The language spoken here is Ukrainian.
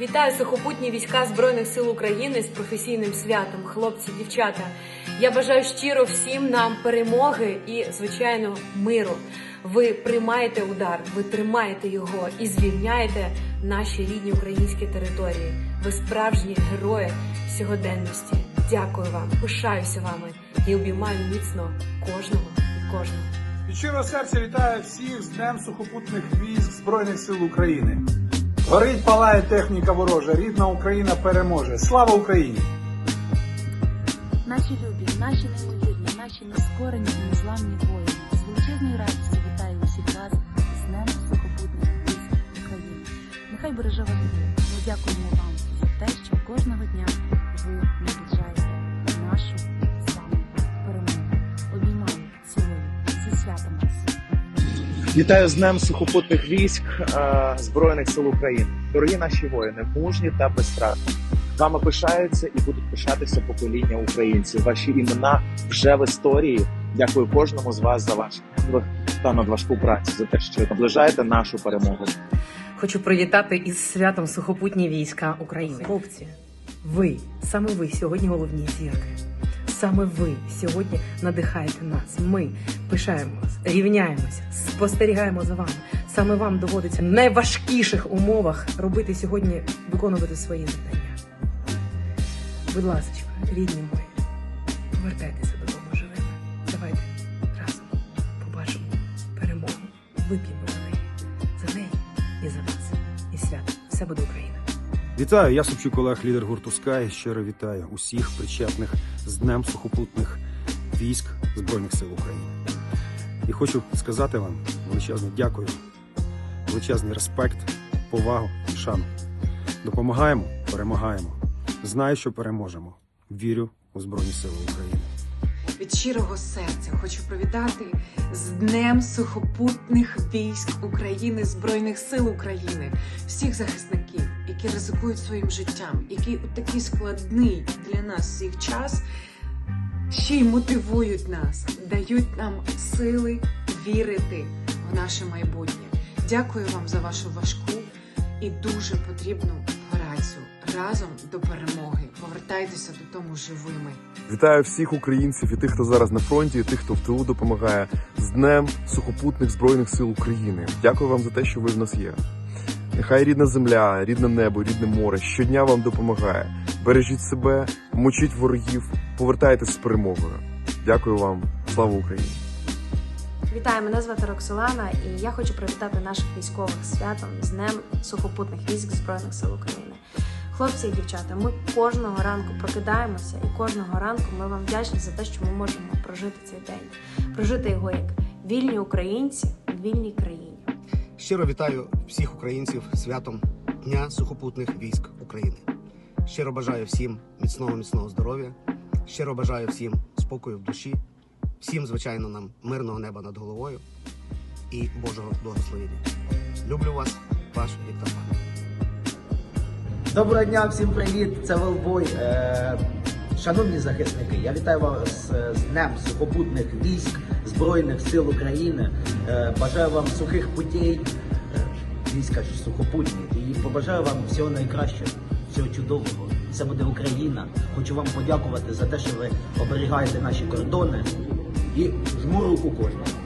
Вітаю сухопутні війська Збройних сил України з професійним святом, хлопці, дівчата. Я бажаю щиро всім нам перемоги і, звичайно, миру. Ви приймаєте удар, ви тримаєте його і звільняєте наші рідні українські території. Ви справжні герої сьогоденності. Дякую вам, пишаюся вами і обіймаю міцно кожного і кожного. Від щирого серця вітаю всіх з Днем сухопутних військ Збройних сил України. Горить, палає техніка ворожа, рідна Україна переможе. Слава Україні! Наші любі, наші неймовірні, наші нескорені і незламні воїни. З величезною радістю вітаю усіх вас з Днем сухопутних військ України. Нехай береже вас. Ми дякуємо вам за те, що кожного дня Вітаю з Днем сухопутних військ е, Збройних сил України. Дорогі наші воїни, мужні та безстрашні. Вами пишаються і будуть пишатися покоління українців. Ваші імена вже в історії. Дякую кожному з вас за ваш та надважку працю за те, що наближаєте нашу перемогу. Хочу привітати із святом сухопутні війська України. Хлопці, ви саме ви сьогодні головні зірки. Саме ви сьогодні надихаєте нас. Ми пишаємось, рівняємося, спостерігаємо за вами. Саме вам доводиться в найважкіших умовах робити сьогодні, виконувати свої завдання. Будь ласка, рідні мої, повертайтеся додому живими. Давайте разом побачимо перемогу. Вип'ємо за неї, за неї і за нас. І свято. Все буде Україна. Вітаю, я Собчук Олег, лідер гурту Скай. Щиро вітаю усіх причетних з Днем сухопутних військ Збройних сил України. І хочу сказати вам величезне дякую, величезний респект, повагу і шану. Допомагаємо, перемагаємо. Знаю, що переможемо. Вірю у Збройні Сили України. Від щирого серця хочу привітати з Днем сухопутних військ України, Збройних сил України, всіх захисників, які ризикують своїм життям, які у такий складний для нас всіх час ще й мотивують нас, дають нам сили вірити в наше майбутнє. Дякую вам за вашу важку і дуже потрібну працю разом до перемоги. Повертайтеся додому живими. Вітаю всіх українців і тих, хто зараз на фронті, і тих, хто в тилу допомагає з Днем сухопутних збройних сил України. Дякую вам за те, що ви в нас є. Нехай рідна земля, рідне небо, рідне море щодня вам допомагає. Бережіть себе, мочіть ворогів, повертайтесь з перемогою. Дякую вам, слава Україні! Вітаю, мене звати Роксолана, і я хочу привітати наших військових святом з Днем сухопутних військ Збройних сил України. Хлопці і дівчата, ми кожного ранку прокидаємося, і кожного ранку ми вам вдячні за те, що ми можемо прожити цей день, прожити його як вільні українці в вільній країні. Щиро вітаю всіх українців святом Дня сухопутних військ України. Щиро бажаю всім міцного міцного здоров'я. Щиро бажаю всім спокою в душі, всім, звичайно, нам мирного неба над головою і Божого благословення. Люблю вас, ваш Віктор Пан. Доброго дня, всім привіт! Це Велбой. Е, Шановні захисники, я вітаю вас е, з Днем сухопутних військ Збройних сил України. Е, Бажаю вам сухих путей, е, війська ж сухопутні, і побажаю вам всього найкращого, всього чудового. Це буде Україна. Хочу вам подякувати за те, що ви оберігаєте наші кордони і жму руку кожному.